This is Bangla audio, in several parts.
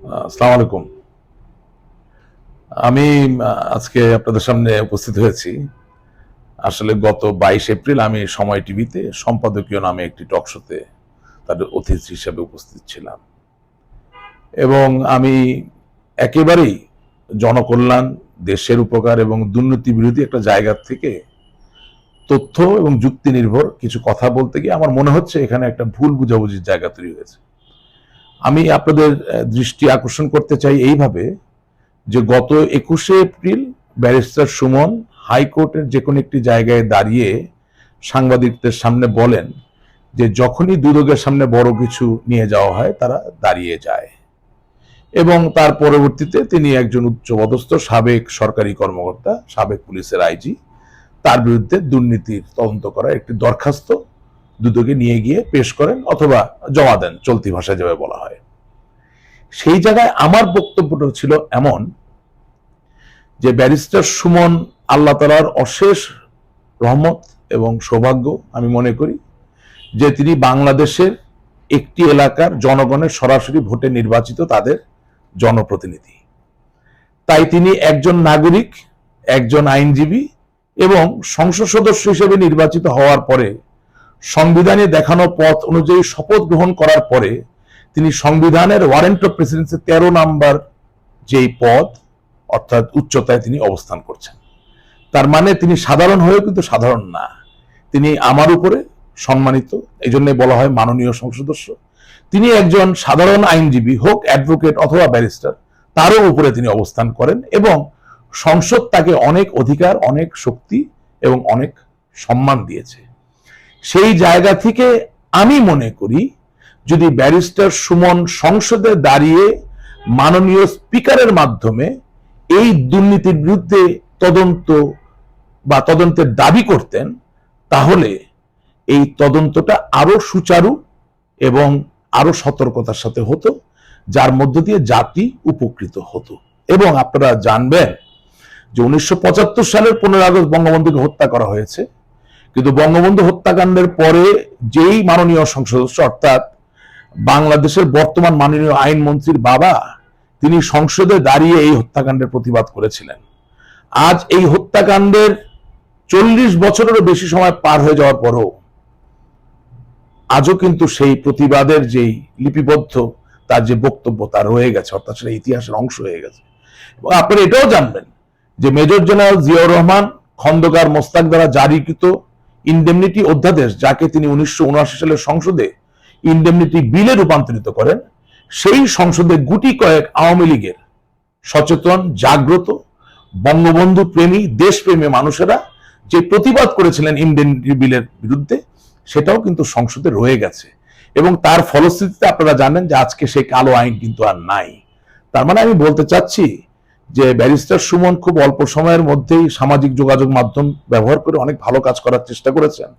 আসসালামু আলাইকুম। আমি আজকে আপনাদের সামনে উপস্থিত হয়েছি। আসলে গত বাইশ এপ্রিল আমি সময় টিভিতে সম্পাদকীয় নামে একটি টক শোতে তাদের অতিথি হিসেবে উপস্থিত ছিলাম। এবং আমি একেবারেই জনকল্যাণ, দেশের উপকার এবং দুর্নীতি বিরোধী একটা জায়গা থেকে তথ্য এবং যুক্তি নির্ভর কিছু কথা বলতে গিয়ে আমার মনে হচ্ছে এখানে একটা ভুল বুঝাবুঝির জায়গা তৈরি হয়েছে। আমি আপনাদের দৃষ্টি আকর্ষণ করতে চাই এইভাবে যে গত একুশে এপ্রিল ব্যারিস্টার সুমন হাইকোর্টের যে কোনো একটি জায়গায় দাঁড়িয়ে সাংবাদিকদের সামনে বলেন যে যখনই দুদকের সামনে বড় কিছু নিয়ে যাওয়া হয়, তারা দাঁড়িয়ে যায়। এবং তার পরবর্তীতে তিনি একজন উচ্চপদস্থ সাবেক সরকারি কর্মকর্তা, সাবেক পুলিশের আইজি, তার বিরুদ্ধে দুর্নীতির তদন্ত করার একটি দরখাস্ত দুদকে নিয়ে গিয়ে পেশ করেন অথবা জমা দেন, চলতি ভাষায় যেভাবে বলা হয়। সেই জায়গায় আমার বক্তব্যটা ছিল এমন যে ব্যারিস্টার সুমন আল্লাহ তালার অশেষ রহমত এবং সৌভাগ্য আমি মনে করি যে তিনি বাংলাদেশের একটি এলাকার জনগণের সরাসরি ভোটে নির্বাচিত তাদের জনপ্রতিনিধি। তাই তিনি একজন নাগরিক, একজন আইনজীবী এবং সংসদ সদস্য হিসেবে নির্বাচিত হওয়ার পরে সংবিধানে দেখানো পথ অনুযায়ী শপথ গ্রহণ করার পরে তিনি সংবিধানের ওয়ারেন্ট অফ প্রেসিডেন্সি তেরো নাম্বার যেই পদ, অর্থাৎ উচ্চতায় তিনি অবস্থান করছেন। তার মানে তিনি সাধারণ হয়েও কিন্তু সাধারণ না। তিনি আমার উপরে সম্মানিত এই জন্য বলা হয় মাননীয় সংসদস্য তিনি একজন সাধারণ আইনজীবী, হোক অ্যাডভোকেট অথবা ব্যারিস্টার তারও উপরে তিনি অবস্থান করেন এবং সংসদ তাকে অনেক অধিকার, অনেক শক্তি এবং অনেক সম্মান দিয়েছে। সেই জায়গা থেকে আমি মনে করি, যদি ব্যারিস্টার সুমন সংসদে দাঁড়িয়ে মাননীয় স্পিকারের মাধ্যমে এই দুর্নীতির বিরুদ্ধে তদন্ত বা তদন্তের দাবি করতেন, তাহলে এই তদন্তটা আরও সুচারু এবং আরও সতর্কতার সাথে হতো, যার মধ্য দিয়ে জাতি উপকৃত হতো। এবং আপনারা জানবেন যে উনিশশো পঁচাত্তর সালের পনেরো আগস্ট বঙ্গবন্ধুকে হত্যা করা হয়েছে। কিন্তু বঙ্গবন্ধু হত্যাকাণ্ডের পরে যেই মাননীয় সংসদ অর্থাৎ বাংলাদেশের বর্তমান মাননীয় আইনমন্ত্রীর বাবা, তিনি সংসদে দাঁড়িয়ে এই হত্যাকাণ্ডের প্রতিবাদ করেছিলেন। আজ এই হত্যাকাণ্ডের চল্লিশ বছরেরও বেশি সময় পার হয়ে যাওয়ার পরও আজও কিন্তু সেই প্রতিবাদের যেই লিপিবদ্ধ, তার যে বক্তব্য, তা রয়ে গেছে, অর্থাৎ সেটা ইতিহাসের অংশ হয়ে গেছে। এবং আপনারা এটাও জানবেন যে মেজর জেনারেল জিয়াউর রহমান খন্দকার মোস্তাক দ্বারা জারিকৃত ইন্ডেমনিটি অধ্যাদেশ যাকে তিনি উনিশশো সালের সংসদে ইন্ডেমনিটি বিলে রূপান্তরিত করেন, সেই সংসদে গুটি কয়েক আওয়ামী লীগের সচেতন, জাগ্রত, বঙ্গবন্ধু প্রেমী, দেশপ্রেমী মানুষেরা যে প্রতিবাদ করেছিলেন ইন্ডেমনিটি বিলের বিরুদ্ধে, সেটাও কিন্তু সংসদে রয়ে গেছে। এবং তার ফলশ্রুতিতে আপনারা জানেন যে আজকে সেই কালো আইন কিন্তু আর নাই। তার মানে আমি বলতে চাচ্ছি যে ব্যারিস্টার সুমন খুব অল্প সময়ের মধ্যেই সামাজিক যোগাযোগ মাধ্যম ব্যবহার করে অনেক ভালো কাজ করার চেষ্টা করেছেন।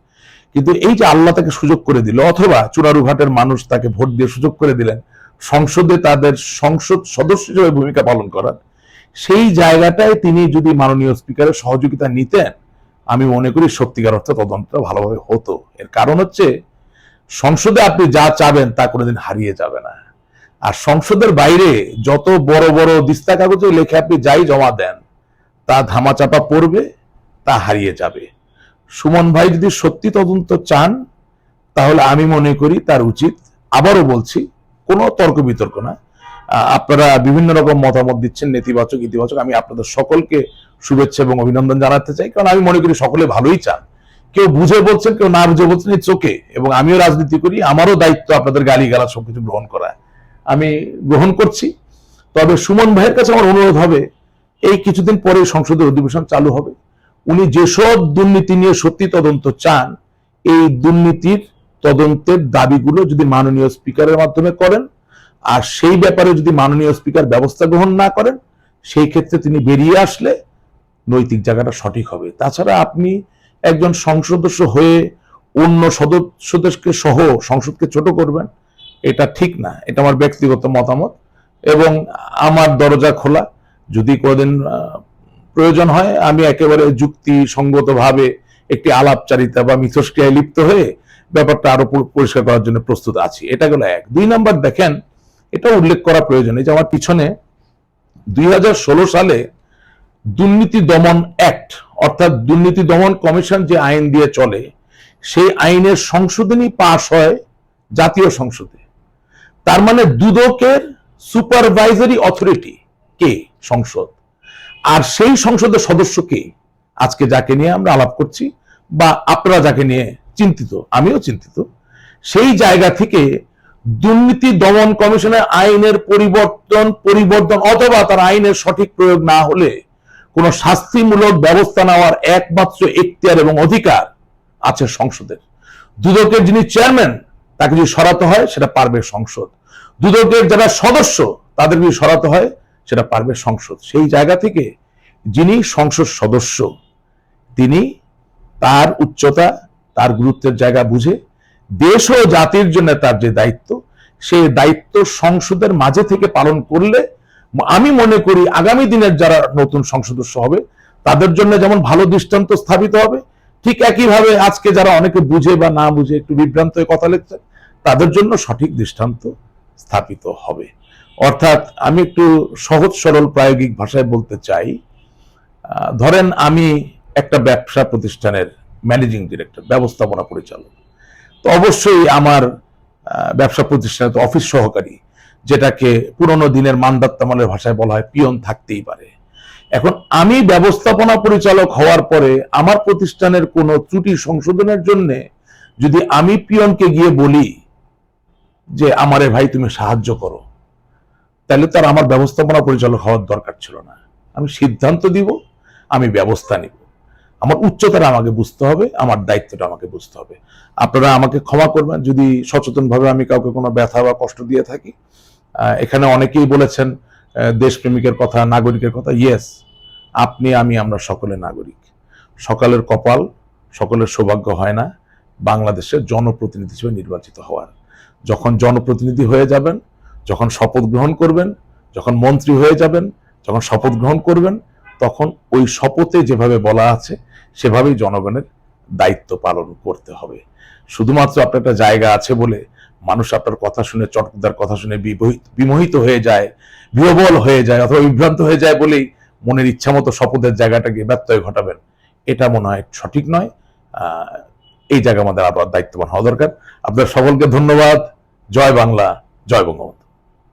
কিন্তু এই যে আল্লাহ তাকে সুযোগ করে দিল, অথবা চুনারুঘাটের মানুষ তাকে ভোট দিয়ে সুযোগ করে দিলেন, সংসদে তাদের সংসদ সদস্য হিসেবে ভূমিকা পালন করার, সেই জায়গাটায় তিনি যদি মাননীয় স্পিকারের সহযোগিতা নিতেন, আমি মনে করি সত্যিকার অর্থে তদন্তটা ভালোভাবে হতো। এর কারণ হচ্ছে, সংসদে আপনি যা চাবেন তা কোনোদিন হারিয়ে যাবে না। আর সংসদের বাইরে যত বড় বড় দিস্তা কাগজে লেখে আপনি যাই জমা দেন, তা ধামাচাপা পড়বে, তা হারিয়ে যাবে। সুমন ভাই যদি সত্যি তদন্ত চান, তাহলে আমি মনে করি তার উচিত, আবারও বলছি, কোনো তর্ক বিতর্ক না। আপনারা বিভিন্ন রকম মতামত দিচ্ছেন, নেতিবাচক, ইতিবাচক, আমি আপনাদের সকলকে শুভেচ্ছা এবং অভিনন্দন জানাতে চাই, কারণ আমি মনে করি সকলে ভালোই চান। কেউ বুঝে বলছেন, কেউ না বুঝে বলছেন চোখে এবং আমিও রাজনীতি করি, আমারও দায়িত্ব আপনাদের গালি গালা সবকিছু গ্রহণ করা। আমি গ্রহণ করছি। তবে সুমন ভাইয়ের কাছে আমার অনুরোধ হবে, এই কিছুদিন পরে সংসদের অধিবেশন চালু হবে। উনি যেসব দুর্নীতি নিয়ে সত্যি তদন্ত চান, এই দুর্নীতির তদন্তের দাবিগুলো যদি মাননীয় স্পিকারের মাধ্যমে করেন, আর সেই ব্যাপারে যদি মাননীয় স্পিকার ব্যবস্থা গ্রহণ না করেন, সেই ক্ষেত্রে তিনি বেরিয়ে আসলে নৈতিক জায়গাটা সঠিক হবে। তাছাড়া আপনি একজন সংসদ সদস্য হয়ে অন্য সদস্যদেরকে সহ সংসদকে ছোট করবেন এটা ঠিক না, এটা আমার ব্যক্তিগত মতামত এবং আমার দরজা খোলা। যদি কোনোদিন প্রয়োজন হয়, আমি একেবারে যুক্তি ভাবে একটি আলাপচারিতা বা মিথস্ক্রিয়ায় লিপ্ত হয়ে ব্যাপারটা আরও পরিষ্কার করার জন্য প্রস্তুত আছি। এটা গেল এক। দুই নাম্বার দেখেন, এটা উল্লেখ করা প্রয়োজন, এই যে আমার পিছনে দুই হাজার ষোলো সালে দুর্নীতি দমন অ্যাক্ট, অর্থাৎ দুর্নীতি দমন কমিশন যে আইন দিয়ে চলে, সেই আইনের সংশোধনী পাশ হয় জাতীয় সংসদে। তার মানে দুদকের সুপারভাইজারি অথরিটি কে? সংসদ। আর সেই সংসদের সদস্য কে? আজকে যাকে নিয়ে আমরা আলাপ করছি বা আপনারা যাকে নিয়ে চিন্তিত, আমিও চিন্তিত, সেই জায়গা থেকে দুর্নীতি দমন কমিশনের আইনের পরিবর্তন পরিবর্তন অথবা তার আইনের সঠিক প্রয়োগ না হলে কোন শাস্তিমূলক ব্যবস্থা নেওয়ার একমাত্র এখতিয়ার এবং অধিকার আছে সংসদের। দুদকের যিনি চেয়ারম্যান তাকে যদি সরাতে হয়, সেটা পারবে সংসদ। দুদকের যারা সদস্য, তাদের যদি সরাতে হয়, সেটা পারবে সংসদ। সেই জায়গা থেকে যিনি সংসদ সদস্য, তিনি তার উচ্চতা, তার গুরুত্বের জায়গা বুঝে দেশ ও জাতির জন্য তার যে দায়িত্ব সেই দায়িত্ব সংসদের মাঝে থেকে পালন করলে, আমি মনে করি আগামী দিনের যারা নতুন সংসদ সদস্য হবে, তাদের জন্য যেমন ভালো দৃষ্টান্ত স্থাপিত হবে, ঠিক একইভাবে আজকে যারা অনেকে বুঝে বা না বুঝে একটু বিভ্রান্ত হয়ে কথা লিখছে তাদের জন্য সঠিক দৃষ্টান্ত স্থাপিত হবে। অর্থাৎ আমি একটু সহজ সরল প্রায়োগিক ভাষায় বলতে চাই ধরেন আমি একটা ব্যবসা প্রতিষ্ঠানের ম্যানেজিং ডিরেক্টর, ব্যবস্থাপনা পরিচালক। তো অবশ্যই আমার ব্যবসা প্রতিষ্ঠানে তো অফিস সহকারী, যেটাকে পুরনো দিনের মান্দাত্তামলের ভাষায় বলা হয় পিয়ন থাকতেই পারে। এখন আমি ব্যবস্থাপনা পরিচালক হওয়ার পরে আমার প্রতিষ্ঠানের কোনো ত্রুটি সংশোধনের জন্য যদি আমি পিয়নকে গিয়ে বলি যে, আমারে ভাই, তুমি সাহায্য করো। তাহলে তার আমার ব্যবস্থাপনা পরিচালক হওয়ার দরকার ছিল না। আমি সিদ্ধান্ত দিব, আমি ব্যবস্থা নিব। আমার উচ্চতাটা আমাকে বুঝতে হবে, আমার দায়িত্বটা আমাকে বুঝতে হবে। আপনারা আমাকে ক্ষমা করবেন, যদি সচেতনভাবে আমি কাউকে কোনো ব্যথা বা কষ্ট দিয়ে থাকি। এখানে অনেকেই বলেছেন দেশপ্রেমিকের কথা, নাগরিকের কথা। ইয়েস আপনি, আমি, আমরা সকলে নাগরিক। সকালের কপাল, সকলের সৌভাগ্য হয় না। বাংলাদেশের জনপ্রতিনিধি হিসেবে নির্বাচিত হওয়ার। যখন জনপ্রতিনিধি হয়ে যাবেন, যখন শপথ গ্রহণ করবেন, যখন মন্ত্রী হয়ে যাবেন, যখন শপথ গ্রহণ করবেন, তখন ওই শপথে যেভাবে বলা আছে, সেভাবেই জনগণের দায়িত্ব পালন করতে হবে। শুধুমাত্র আপনার একটা জায়গা আছে বলে মানুষ আপনার কথা শুনে, চটকদার কথা শুনে বিমোহিত হয়ে যায়, বিহবল হয়ে যায় অথবা বিভ্রান্ত হয়ে যায় বলেই মনের ইচ্ছা মতো শপথের জায়গাটাকে ব্যত্যয় ঘটাবেন, এটা মনে হয় সঠিক নয়। এই জায়গা আমাদের আবার দায়িত্ববান হওয়া দরকার। আপনার সকলকে ধন্যবাদ। জয় বাংলা জয় বঙ্গবন্ধু।